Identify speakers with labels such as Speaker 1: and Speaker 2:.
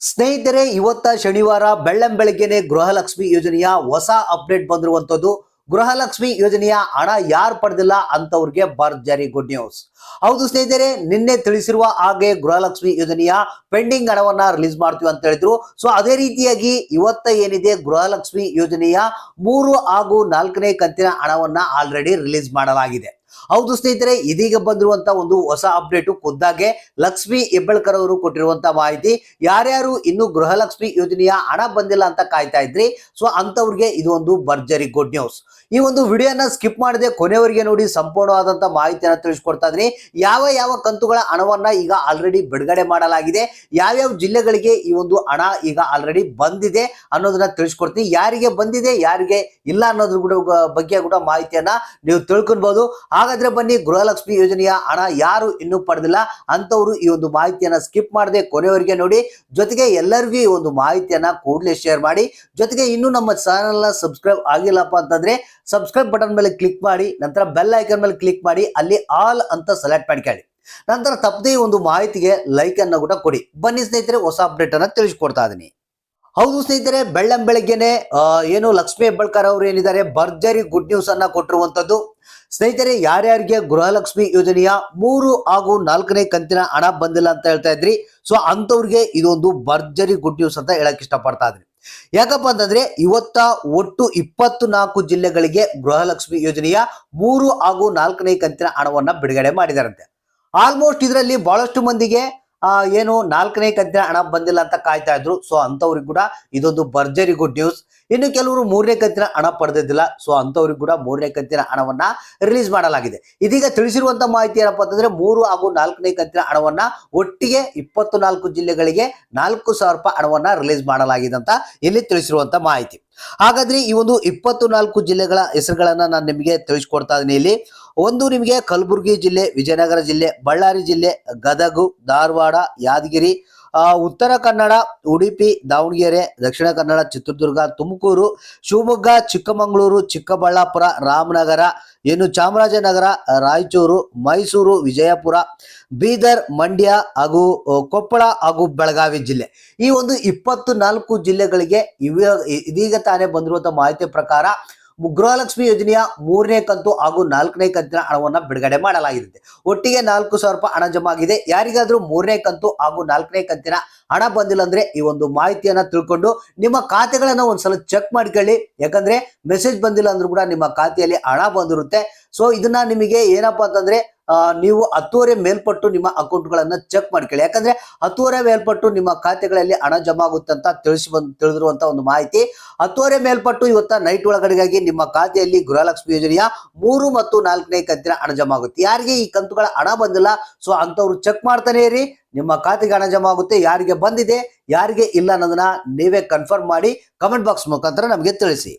Speaker 1: ಸ್ನೇಹಿತರೆ, ಇವತ್ತ ಶನಿವಾರ ಬೆಳ್ಳಂಬೆಳಗ್ಗೆನೆ ಗೃಹಲಕ್ಷ್ಮಿ ಯೋಜನೆಯ ಹೊಸ ಅಪ್ಡೇಟ್ ಬಂದಿರುವಂತದ್ದು ಗೃಹಲಕ್ಷ್ಮಿ ಯೋಜನೆಯ ಹಣ ಯಾರು ಪಡೆದಿಲ್ಲ ಅಂತವ್ರಿಗೆ ಭರ್ಜರಿ ಗುಡ್ ನ್ಯೂಸ್. ಹೌದು ಸ್ನೇಹಿತರೆ, ನಿನ್ನೆ ತಿಳಿಸಿರುವ ಹಾಗೆ ಗೃಹಲಕ್ಷ್ಮಿ ಯೋಜನೆಯ ಪೆಂಡಿಂಗ್ ಹಣವನ್ನ ರಿಲೀಸ್ ಮಾಡ್ತೀವಿ ಅಂತ ಹೇಳಿದ್ರು. ಸೊ, ಅದೇ ರೀತಿಯಾಗಿ ಇವತ್ತ ಏನಿದೆ, ಗೃಹಲಕ್ಷ್ಮಿ ಯೋಜನೆಯ ಮೂರು ಹಾಗೂ ನಾಲ್ಕನೇ ಕಂತಿನ ಹಣವನ್ನ ಆಲ್ರೆಡಿ ರಿಲೀಸ್ ಮಾಡಲಾಗಿದೆ. ಹೌದು ಸ್ನೇಹಿತರೆ, ಇದೀಗ ಬಂದಿರುವಂತ ಒಂದು ಹೊಸ ಅಪ್ಡೇಟ್ ಖುದ್ದಾಗೆ ಲಕ್ಷ್ಮಿ ಹೆಬ್ಬಳ್ಕರ್ ಅವರು ಕೊಟ್ಟಿರುವಂತ ಮಾಹಿತಿ. ಯಾರ್ಯಾರು ಇನ್ನು ಗೃಹಲಕ್ಷ್ಮಿ ಯೋಜನೆಯ ಹಣ ಬಂದಿಲ್ಲ ಅಂತ ಕಾಯ್ತಾ ಇದ್ರಿ? ಸೊ ಅಂತವ್ರಿಗೆ ಇದು ಒಂದು ಭರ್ಜರಿ ಗುಡ್ ನ್ಯೂಸ್ ಈ ಒಂದು ವಿಡಿಯೋನ ಸ್ಕಿಪ್ ಮಾಡದೆ ಕೊನೆಯವರಿಗೆ ನೋಡಿ ಸಂಪೂರ್ಣವಾದಂತ ಮಾಹಿತಿಯನ್ನು ತಿಳಿಸ್ಕೊಡ್ತಾ ಇದ್ರಿ. ಯಾವ ಯಾವ ಕಂತುಗಳ ಹಣವನ್ನ ಈಗ ಆಲ್ರೆಡಿ ಬಿಡುಗಡೆ ಮಾಡಲಾಗಿದೆ? ಯಾವ್ಯಾವ ಜಿಲ್ಲೆಗಳಿಗೆ ಈ ಒಂದು ಹಣ ಈಗ ಆಲ್ರೆಡಿ ಬಂದಿದೆ ಅನ್ನೋದನ್ನ ತಿಳಿಸ್ಕೊಡ್ತೀನಿ. ಯಾರಿಗೆ ಬಂದಿದೆ, ಯಾರಿಗೆ ಇಲ್ಲ ಅನ್ನೋದ್ರ ಬಗ್ಗೆ ಕೂಡ ಮಾಹಿತಿಯನ್ನ ನೀವು ತಿಳ್ಕೊಬಹುದು ಹಾಗಾದ್ರೆ ಬನ್ನಿ ಗೃಹಲಕ್ಷ್ಮಿ ಯೋಜನೆಯ ಹಣ ಯಾರು ಇನ್ನೂ ಪಡೆದಿಲ್ಲ. ಅಂತವರು ಈ ಒಂದು ಮಾಹಿತಿಯನ್ನ ಸ್ಕಿಪ್ ಮಾಡದೆ ಕೊನೆಯವರಿಗೆ ನೋಡಿ. ಜೊತೆಗೆ ಎಲ್ಲರಿಗೂ ಈ ಒಂದು ಮಾಹಿತಿಯನ್ನ ಕೂಡಲೇ ಶೇರ್ ಮಾಡಿ. ಜೊತೆಗೆ ಇನ್ನೂ ನಮ್ಮ ಚಾನಲ್ನ ಸಬ್ಸ್ಕ್ರೈಬ್ ಆಗಿಲ್ಲಪ್ಪ ಅಂತಂದ್ರೆ ಸಬ್ಸ್ಕ್ರೈಬ್ ಬಟನ್ ಮೇಲೆ ಕ್ಲಿಕ್ ಮಾಡಿ, ನಂತರ ಬೆಲ್ ಐಕನ್ ಮೇಲೆ ಕ್ಲಿಕ್ ಮಾಡಿ, ಅಲ್ಲಿ ಆಲ್ ಅಂತ ಸೆಲೆಕ್ಟ್ ಮಾಡ್ಕೊಳ್ಳಿ ನಂತರ ತಪ್ಪದೇ ಒಂದು ಮಾಹಿತಿಗೆ ಲೈಕ್ ಅನ್ನ ಕೂಡ ಕೊಡಿ. ಬನ್ನಿ ಸ್ನೇಹಿತರೆ, ಹೊಸ ಅಪ್ಡೇಟ್ ಅನ್ನ ತಿಳಿಸ್ಕೊಡ್ತಾ ಇದೀನಿ. ಹೌದು ಸ್ನೇಹಿತರೆ, ಬೆಳ್ಳಂ ಬೆಳಗ್ಗೆನೆ ಏನು ಲಕ್ಷ್ಮಿ ಹೆಬ್ಬಳ್ಕರ್ ಅವರು ಏನಿದ್ದಾರೆ, ಭರ್ಜರಿ ಗುಡ್ ನ್ಯೂಸ್ ಅನ್ನ ಕೊಟ್ಟಿರುವಂತದ್ದು. ಸ್ನೇಹಿತರೆ, ಯಾರ್ಯಾರಿಗೆ ಗೃಹಲಕ್ಷ್ಮಿ ಯೋಜನೆಯ ಮೂರು ಹಾಗೂ ನಾಲ್ಕನೇ ಕಂತಿನ ಹಣ ಬಂದಿಲ್ಲ ಅಂತ ಹೇಳ್ತಾ ಇದ್ರಿ. ಸೊ ಅಂತವ್ರಿಗೆ ಇದೊಂದು ಭರ್ಜರಿ ಗುಡ್ ನ್ಯೂಸ್ ಅಂತ ಹೇಳಕ್ ಇಷ್ಟಪಡ್ತಾ ಇದ್ರಿ. ಯಾಕಪ್ಪ ಅಂತಂದ್ರೆ, ಇವತ್ತ ಒಟ್ಟು ಇಪ್ಪತ್ತು ನಾಲ್ಕು ಜಿಲ್ಲೆಗಳಿಗೆ ಗೃಹಲಕ್ಷ್ಮಿ ಯೋಜನೆಯ ಮೂರು ಹಾಗೂ ನಾಲ್ಕನೇ ಕಂತಿನ ಹಣವನ್ನ ಬಿಡುಗಡೆ ಮಾಡಿದಾರಂತೆ. ಆಲ್ಮೋಸ್ಟ್ ಇದರಲ್ಲಿ ಬಹಳಷ್ಟು ಮಂದಿಗೆ ಏನು ನಾಲ್ಕನೇ ಕಂತಿನ ಹಣ ಬಂದಿಲ್ಲ ಅಂತ ಕಾಯ್ತಾ ಇದ್ರು. ಸೊ ಅಂತವ್ರಿಗೆ ಕೂಡ ಇದೊಂದು ಭರ್ಜರಿ ಗುಡ್ ನ್ಯೂಸ್ ಇನ್ನು ಕೆಲವರು ಮೂರನೇ ಕಂತಿನ ಹಣ ಪಡೆದಿದ್ದಿಲ್ಲ. ಸೊ ಅಂತವ್ರಿಗೆ ಕೂಡ ಮೂರನೇ ಕಂತಿನ ಹಣವನ್ನ ರಿಲೀಸ್ ಮಾಡಲಾಗಿದೆ. ಇದೀಗ ತಿಳಿಸಿರುವಂತ ಮಾಹಿತಿ ಏನಪ್ಪಾ ಅಂತಂದ್ರೆ ಮೂರು ಹಾಗೂ ನಾಲ್ಕನೇ ಕಂತಿನ ಹಣವನ್ನ ಒಟ್ಟಿಗೆ ಇಪ್ಪತ್ತು ನಾಲ್ಕು ಜಿಲ್ಲೆಗಳಿಗೆ ನಾಲ್ಕು ಸಾವಿರ ರೂಪಾಯಿ ಹಣವನ್ನ ರಿಲೀಸ್ ಮಾಡಲಾಗಿದೆ ಅಂತ ಇಲ್ಲಿ ತಿಳಿಸಿರುವಂತ ಮಾಹಿತಿ. ಹಾಗಾದ್ರೆ ಈ ಒಂದು ಇಪ್ಪತ್ತು ನಾಲ್ಕು ಜಿಲ್ಲೆಗಳ ಹೆಸರುಗಳನ್ನ ನಾನು ನಿಮಗೆ ತಿಳಿಸ್ಕೊಡ್ತಾ ಇದ್ದೀನಿ ಇಲ್ಲಿ. ಒಂದು ನಿಮಗೆ ಕಲಬುರಗಿ ಜಿಲ್ಲೆ, ವಿಜಯನಗರ ಜಿಲ್ಲೆ, ಬಳ್ಳಾರಿ ಜಿಲ್ಲೆ, ಗದಗು, ಧಾರವಾಡ, ಯಾದಗಿರಿ ಉತ್ತರ ಕನ್ನಡ, ಉಡುಪಿ, ದಾವಣಗೆರೆ, ದಕ್ಷಿಣ ಕನ್ನಡ, ಚಿತ್ರದುರ್ಗ, ತುಮಕೂರು, ಶಿವಮೊಗ್ಗ, ಚಿಕ್ಕಮಗಳೂರು, ಚಿಕ್ಕಬಳ್ಳಾಪುರ, ರಾಮನಗರ, ಇನ್ನು ಚಾಮರಾಜನಗರ, ರಾಯಚೂರು, ಮೈಸೂರು, ವಿಜಯಪುರ, ಬೀದರ್, ಮಂಡ್ಯ ಹಾಗೂ ಕೊಪ್ಪಳ ಹಾಗೂ ಬೆಳಗಾವಿ ಜಿಲ್ಲೆ. ಈ ಒಂದು ಇಪ್ಪತ್ತು ನಾಲ್ಕು ಜಿಲ್ಲೆಗಳಿಗೆ ಇದೀಗ ತಾನೇ ಬಂದಿರುವಂತಹ ಮಾಹಿತಿ ಪ್ರಕಾರ ಗೃಹಲಕ್ಷ್ಮಿ ಯೋಜನೆಯ ಮೂರನೇ ಕಂತು ಹಾಗೂ ನಾಲ್ಕನೇ ಕಂತಿನ ಹಣವನ್ನು ಬಿಡುಗಡೆ ಮಾಡಲಾಗಿದೆ ಒಟ್ಟಿಗೆ ನಾಲ್ಕು ಸಾವಿರ ರೂಪಾಯಿ ಹಣ ಜಮಾ ಆಗಿದೆ. ಯಾರಿಗಾದ್ರೂ ಮೂರನೇ ಕಂತು ಹಾಗೂ ನಾಲ್ಕನೇ ಕಂತಿನ ಹಣ ಬಂದಿಲ್ಲ ಅಂದ್ರೆ ಈ ಒಂದು ಮಾಹಿತಿಯನ್ನ ತಿಳ್ಕೊಂಡು ನಿಮ್ಮ ಖಾತೆಗಳನ್ನ ಒಂದ್ಸಲ ಚೆಕ್ ಮಾಡ್ಕೊಳ್ಳಿ. ಯಾಕಂದ್ರೆ ಮೆಸೇಜ್ ಬಂದಿಲ್ಲ ಅಂದ್ರೂ ಕೂಡ ನಿಮ್ಮ ಖಾತೆಯಲ್ಲಿ ಹಣ ಬಂದಿರುತ್ತೆ. ಸೊ ಇದನ್ನ ನಿಮಗೆ ಏನಪ್ಪಾ ಅಂತಂದ್ರೆ ನೀವು ಹತ್ತುವರೆ ಮೇಲ್ಪಟ್ಟು ನಿಮ್ಮ ಅಕೌಂಟ್ಗಳನ್ನ ಚೆಕ್ ಮಾಡ್ಕೊಳ್ಳಿ. ಯಾಕಂದ್ರೆ ಹತ್ತುವರೆ ಮೇಲ್ಪಟ್ಟು ನಿಮ್ಮ ಖಾತೆಗಳಲ್ಲಿ ಹಣ ಜಮಾ ಆಗುತ್ತೆ ಅಂತ ತಿಳಿಸಿ ಬಂದು, ತಿಳಿದಿರುವಂತ ಒಂದು ಮಾಹಿತಿ. ಹತ್ತುವರೆ ಮೇಲ್ಪಟ್ಟು ಇವತ್ತ ನೈಟ್ ಒಳಗಡೆಗಾಗಿ ನಿಮ್ಮ ಖಾತೆಯಲ್ಲಿ ಗೃಹಲಕ್ಷ್ಮಿ ಯೋಜನೆಯ ಮೂರು ಮತ್ತು ನಾಲ್ಕನೇ ಕಂತಿನ ಹಣ ಜಮಾ ಆಗುತ್ತೆ. ಯಾರಿಗೆ ಈ ಕಂತುಗಳ ಹಣ ಬಂದಿಲ್ಲ, ಸೊ ಅಂತವ್ರು ಚೆಕ್ ಮಾಡ್ತಾನೆ ಇರಿ. ನಿಮ್ಮ ಖಾತೆಗೆ ಹಣ ಜಮಾ ಆಗುತ್ತೆ, ಯಾರಿಗೆ ಬಂದಿದೆ, ಯಾರಿಗೆ ಇಲ್ಲ ಅನ್ನೋದನ್ನ ನೀವೇ ಕನ್ಫರ್ಮ್ ಮಾಡಿ ಕಮೆಂಟ್ ಬಾಕ್ಸ್ ಮುಖಾಂತರ ನಮಗೆ ತಿಳಿಸಿ.